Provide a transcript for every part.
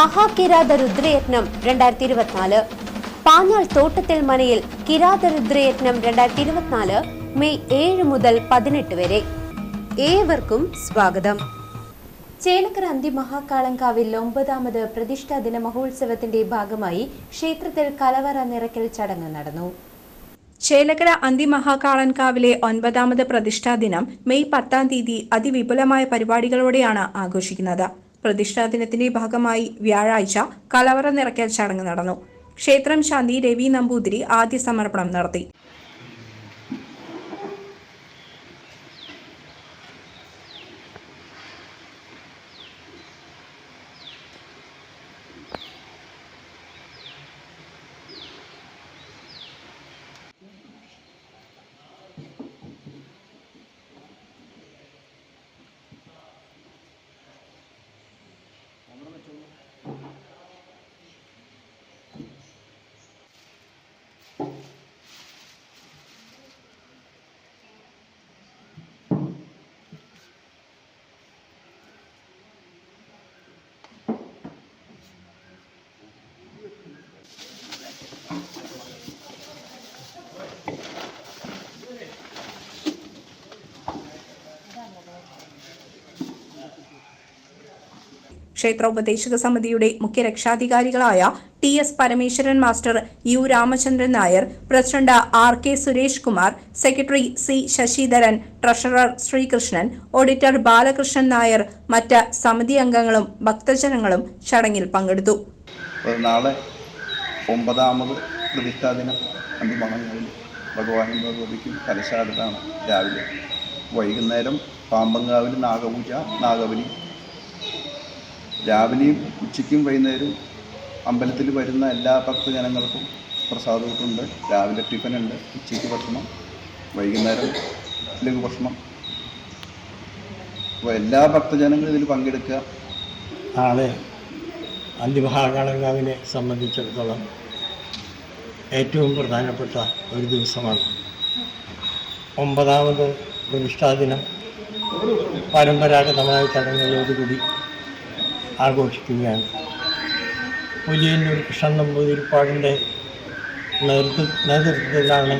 മഹാകിരാത രുദ്രയജ്ഞം രണ്ടായിരത്തി ഇരുപത്തിനാല് പാഞ്ഞാൾ തോട്ടത്തിൽ മനയിൽ കിരാത രുദ്രയജ്ഞം രണ്ടായിരത്തി ഇരുപത്തിനാല് മെയ് ഏഴ് മുതൽ പതിനെട്ട് വരെ. ഏവർക്കും സ്വാഗതം. ചേലക്കര അന്തിമഹാക്കാളങ്കാവിൽ ഒമ്പതാമത് പ്രതിഷ്ഠാ ദിന മഹോത്സവത്തിന്റെ ഭാഗമായി ക്ഷേത്രത്തിൽ കലവറ നിറയ്ക്കൽ ചടങ്ങ് നടന്നു. ചേലക്കര അന്തിമഹാകാളൻകാവിലെ ഒൻപതാമത് പ്രതിഷ്ഠാ ദിനം മെയ് പത്താം തീയതി അതിവിപുലമായ പരിപാടികളോടെയാണ് ആഘോഷിക്കുന്നത്. പ്രതിഷ്ഠാ ദിനത്തിന്റെ ഭാഗമായി വ്യാഴാഴ്ച കലവറ നിറയ്ക്കൽ ചടങ്ങ് നടന്നു. ക്ഷേത്രം ശാന്തി രവി നമ്പൂതിരി ആദ്യ സമർപ്പണം നടത്തി. ക്ഷേത്ര ഉപദേശക സമിതിയുടെ മുഖ്യ രക്ഷാധികാരികളായ T S Parameswaran master U Ramachandran Nair president R K Suresh Kumar secretary C Sasidharan treasurer Sreekrishnan auditor Balakrishnan Nair മറ്റ് സമിതി അംഗങ്ങളും ഭക്തജനങ്ങളും ചടങ്ങിൽ പങ്കെടുത്തു. നാളെ ഒമ്പതാമത് പ്രതിഷ്ഠാദിനം അന്തിമണങ്ങളിൽ ഭഗവാനും ഭഗവതിക്കും കലശാടത്താണ് രാവിലെ. വൈകുന്നേരം പാമ്പങ്കാവിൽ നാഗപൂജ നാഗബലി രാവിലെയും ഉച്ചയ്ക്കും വൈകുന്നേരവും അമ്പലത്തിൽ വരുന്ന എല്ലാ ഭക്തജനങ്ങൾക്കും പ്രസാദമൊക്കെയുണ്ട് രാവിലെ ഉണ്ട് ഉച്ചയ്ക്ക് ഭക്ഷണം വൈകുന്നേരം ലഘു ഭക്ഷണം. അപ്പോൾ എല്ലാ ഭക്തജനങ്ങളും ഇതിൽ പങ്കെടുക്കുക. നാളെ അന്തിമഹാകാളങ്കാവിനെ സംബന്ധിച്ചിടത്തോളം ഏറ്റവും പ്രധാനപ്പെട്ട ഒരു ദിവസമാണ്. ഒമ്പതാമത് പ്രതിഷ്ഠാദിനം. പരമ്പരാഗതമായ ചടങ്ങുകളോടുകൂടി ആഘോഷിക്കുകയാണ്. പുലിയന്നൂർ കൃഷ്ണൻ നമ്പൂതിരിപ്പാടിന്റെ നേതൃത്വ നേതൃത്വത്തിലാണ്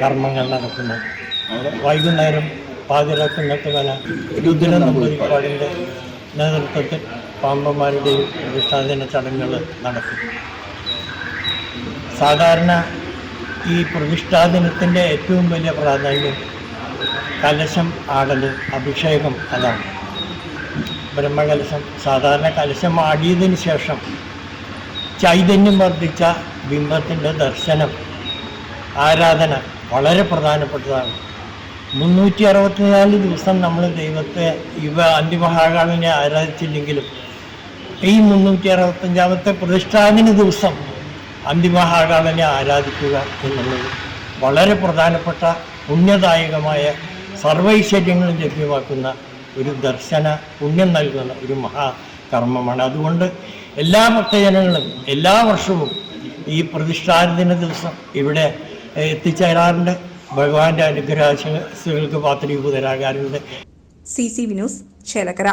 കർമ്മങ്ങൾ നടക്കുന്നത്. വൈകുന്നേരം പാതിരാക്കുന്നത്തുമല രുദ്ര നമ്പൂതിരിപ്പാടിന്റെ നേതൃത്വത്തിൽ പാമ്പന്മാരുടെയും പ്രതിഷ്ഠാദിന ചടങ്ങുകൾ നടക്കും. സാധാരണ ഈ പ്രതിഷ്ഠാദിനത്തിന്റെ ഏറ്റവും വലിയ പ്രാധാന്യം കലശം ആടൽ അഭിഷേകം അതാണ്. ബ്രഹ്മകലശം സാധാരണ കലശം ആടിയതിന് ശേഷം ചൈതന്യം വർദ്ധിച്ച ബിംബത്തിന്റെ ദർശനം ആരാധന വളരെ പ്രധാനപ്പെട്ടതാണ്. മുന്നൂറ്റി അറുപത്തിനാല് ദിവസം നമ്മൾ ദൈവത്തെ ഇവ അന്തിമഹാകാളിനെ ആരാധിച്ചില്ലെങ്കിലും ഈ മുന്നൂറ്റി അറുപത്തഞ്ചാമത്തെ പ്രതിഷ്ഠാദിന ദിവസം അന്തിമഹാകാളിനെ ആരാധിക്കുക എന്നുള്ളത് വളരെ പ്രധാനപ്പെട്ട പുണ്യദായകമായ സർവൈശ്വര്യങ്ങളും ലഭ്യമാക്കുന്ന ഒരു ദർശന പുണ്യം നൽകുന്ന ഒരു മഹാകർമ്മമാണ് അതുകൊണ്ട് എല്ലാ ഭക്തജനങ്ങളും എല്ലാ വർഷവും ഈ പ്രതിഷ്ഠാദിന ദിവസം ഇവിടെ എത്തിച്ചേരാറുണ്ട്. ഭഗവാന്റെ അനുഗ്രഹങ്ങൾക്ക് പാത്രീഭൂതരാകാറുണ്ട്. C C Vinos Chelakkara.